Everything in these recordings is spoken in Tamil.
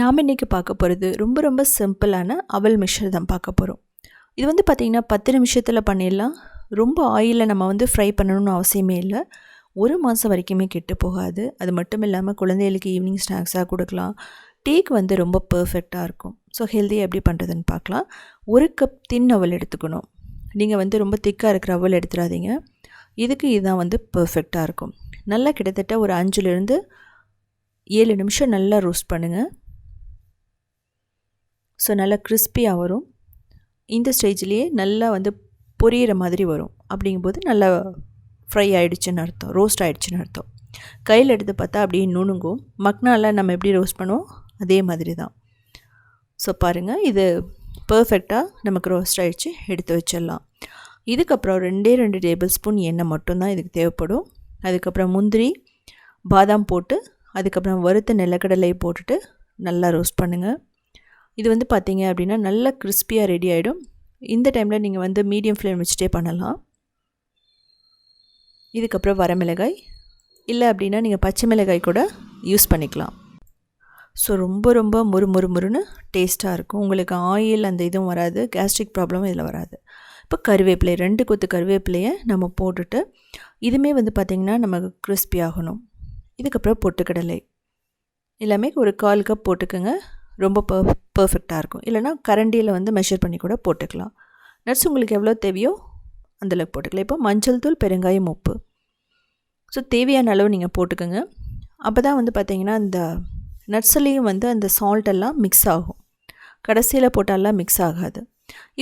நாம் இன்றைக்கி பார்க்க போகிறது ரொம்ப ரொம்ப சிம்பிளான அவல் மிஷர் தான் பார்க்க போகிறோம் இது வந்து பார்த்திங்கன்னா பத்து நிமிஷத்தில் பண்ணிடலாம். ரொம்ப ஆயிலில் நம்ம வந்து ஃப்ரை பண்ணணும்னு அவசியமே இல்லை. ஒரு மாதம் வரைக்குமே கெட்டு போகாது. அது மட்டும் இல்லாமல் குழந்தைகளுக்கு ஈவினிங் ஸ்நாக்ஸாக கொடுக்கலாம். டீக்கு வந்து ரொம்ப பர்ஃபெக்டாக இருக்கும். ஸோ ஹெல்த்தியாக எப்படி பண்ணுறதுன்னு பார்க்கலாம். ஒரு கப் தின் அவல் எடுத்துக்கணும். நீங்கள் வந்து ரொம்ப திக்காக இருக்கிற அவல் எடுத்துடாதீங்க. இதுக்கு இதுதான் வந்து பர்ஃபெக்டாக இருக்கும். நல்லா கிட்டத்தட்ட ஒரு அஞ்சுலேருந்து ஏழு நிமிஷம் நல்லா ரோஸ்ட் பண்ணுங்கள் ஸோ நல்லா கிறிஸ்பியாக வரும். இந்த ஸ்டேஜ்லேயே நல்லா வந்து பொரியிற மாதிரி வரும். அப்படிங்கும்போது நல்லா ஃப்ரை ஆகிடுச்சுன்னு அர்த்தம். ரோஸ்ட் ஆகிடுச்சுன்னு அர்த்தம். கையில் எடுத்து பார்த்தா அப்படியே நுணுங்கும். மக்னால நம்ம எப்படி ரோஸ்ட் பண்ணுவோம்? அதே மாதிரி தான். ஸோ பாருங்கள் இது பர்ஃபெக்டாக நமக்கு ரோஸ்ட் ஆகிடுச்சு எடுத்து வச்சிடலாம். இதுக்கப்புறம் ரெண்டே ரெண்டு டேபிள் ஸ்பூன் எண்ணெய் மட்டும்தான் இதுக்கு தேவைப்படும். அதுக்கப்புறம் முந்திரி பாதாம் போட்டு அதுக்கப்புறம் வறுத்த நிலக்கடலை போட்டுட்டு நல்லா ரோஸ்ட் பண்ணுங்கள் இது வந்து பார்த்திங்க அப்படின்னா நல்லா கிறிஸ்பியாக ரெடி ஆகிடும் இந்த டைமில் நீங்கள் வந்து மீடியம் ஃப்ளேம் வச்சுட்டே பண்ணலாம். இதுக்கப்புறம் வரமிளகாய் இல்லை அப்படின்னா நீங்கள் பச்சை மிளகாய் கூட யூஸ் பண்ணிக்கலாம். ஸோ ரொம்ப ரொம்ப முறு முறு முறுன்னு டேஸ்ட்டாக இருக்கும். உங்களுக்கு ஆயில் அந்த இதுவும் வராது. கேஸ்ட்ரிக் ப்ராப்ளமும் இதில் வராது. இப்போ கருவேப்பிலை ரெண்டு கொத்து கருவேப்பிலையை நம்ம போட்டுட்டு இதுவுமே வந்து பார்த்திங்கன்னா நமக்கு கிறிஸ்பி ஆகணும். இதுக்கப்புறம் பொட்டுக்கடலை. எல்லாமே ஒரு கால் கப் போட்டுக்கோங்க. ரொம்ப பர் பர்ஃபெக்டாக இருக்கும். இல்லைனா கரண்டியில் வந்து மெஷர் பண்ணி கூட போட்டுக்கலாம். நட்ஸ் உங்களுக்கு எவ்வளோ தேவையோ அந்தளவுக்கு போட்டுக்கலாம். இப்போ மஞ்சள் தூள் பெருங்காயம் உப்பு. ஸோ தேவையான அளவு நீங்கள் போட்டுக்கோங்க. அப்போ தான் வந்து பார்த்திங்கன்னா அந்த நட்ஸ்லேயும் வந்து அந்த சால்ட் எல்லாம் மிக்ஸ் ஆகும். கடைசியில் போட்டாலாம் மிக்ஸ் ஆகாது.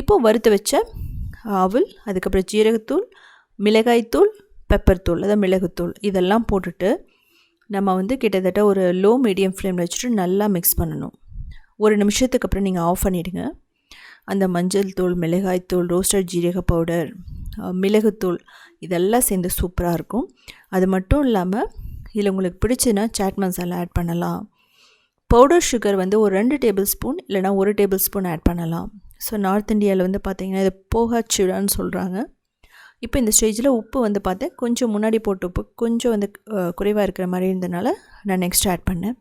இப்போது வறுத்து வச்ச ஆவில் அதுக்கப்புறம் ஜீரகத்தூள் மிளகாய்த்தூள் பெப்பர் தூள் அதாவது மிளகுத்தூள் இதெல்லாம் போட்டுட்டு நம்ம வந்து கிட்டத்தட்ட ஒரு லோ மீடியம் ஃப்ளேமில் வச்சுட்டு நல்லா மிக்ஸ் பண்ணணும். ஒரு நிமிஷத்துக்கு அப்புறம் நீங்கள் ஆஃப் பண்ணிவிடுங்க அந்த மஞ்சள் தூள் மிளகாய்த்தூள் ரோஸ்டட் ஜீரக பவுடர் மிளகுத்தூள் இதெல்லாம் சேர்ந்து சூப்பராக இருக்கும். அது மட்டும் இல்லாமல் இதில் உங்களுக்கு பிடிச்சுன்னா சாட் மசாலா ஆட் பண்ணலாம். பவுடர் சுகர் வந்து ஒரு ரெண்டு டேபிள் ஸ்பூன் இல்லைனா ஒரு டேபிள் ஸ்பூன் ஆட் பண்ணலாம். ஸோ நார்த் இந்தியாவில் வந்து பார்த்திங்கன்னா இது போகா சொல்கிறாங்க இப்போ இந்த ஸ்டேஜில் உப்பு வந்து பார்த்தேன் கொஞ்சம் முன்னாடி போட்டு உப்பு கொஞ்சம் வந்து குறைவாக இருக்கிற மாதிரி இருந்தனால நான் நெக்ஸ்ட் ஆட் பண்ணேன்.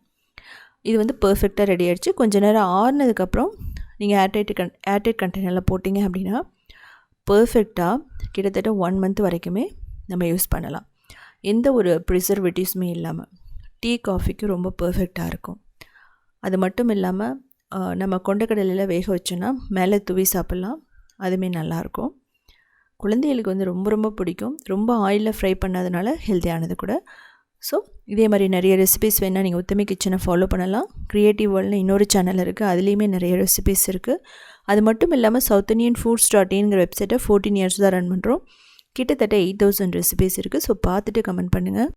இது வந்து பர்ஃபெக்டாக ரெடி ஆகிடுச்சு கொஞ்ச நேரம் ஆறுனதுக்கப்புறம் நீங்கள் ஏர்டைட் கன் ஏர்டைட் கண்டெய்னரில் போட்டிங்க அப்படின்னா பர்ஃபெக்டாக கிட்டத்தட்ட ஒன் மந்த் வரைக்குமே நம்ம யூஸ் பண்ணலாம். எந்த ஒரு ப்ரிசர்வேட்டிவ்ஸுமே இல்லாமல் டீ காஃபிக்கு ரொம்ப பர்ஃபெக்டாக இருக்கும். அது மட்டும் இல்லாமல் நம்ம கொண்டக்கடலையில் வேக வச்சோன்னா மேலே தூவி சாப்பிட்லாம். அதுவுமே நல்லாயிருக்கும். குழந்தைகளுக்கு வந்து ரொம்ப ரொம்ப பிடிக்கும். ரொம்ப ஆயிலில் ஃப்ரை பண்ணாதனால ஹெல்த்தியானது கூட. ஸோ இதே மாதிரி நிறைய ரெசிபிஸ் வேணால் நீங்கள் உத்தமி கிச்சனை ஃபாலோ பண்ணலாம். க்ரியேட்டிவ் வேர்ல்ட்னு இன்னொரு சேனல் இருக்குது அதுலேயுமே நிறைய ரெசிபிஸ் இருக்குது அது மட்டும் இல்லாமல் சவுத் இண்டியன் ஃபுட்ஸ் டாட் இன்ங்கிற வெப்சைட்டை ஃபோர்டீன் இயர்ஸ் தான் ரன் பண்ணுறோம் கிட்டத்தட்ட எயிட் தௌசண்ட் ரெசிபிஸ் இருக்குது ஸோ பார்த்துட்டு கமெண்ட் பண்ணுங்கள்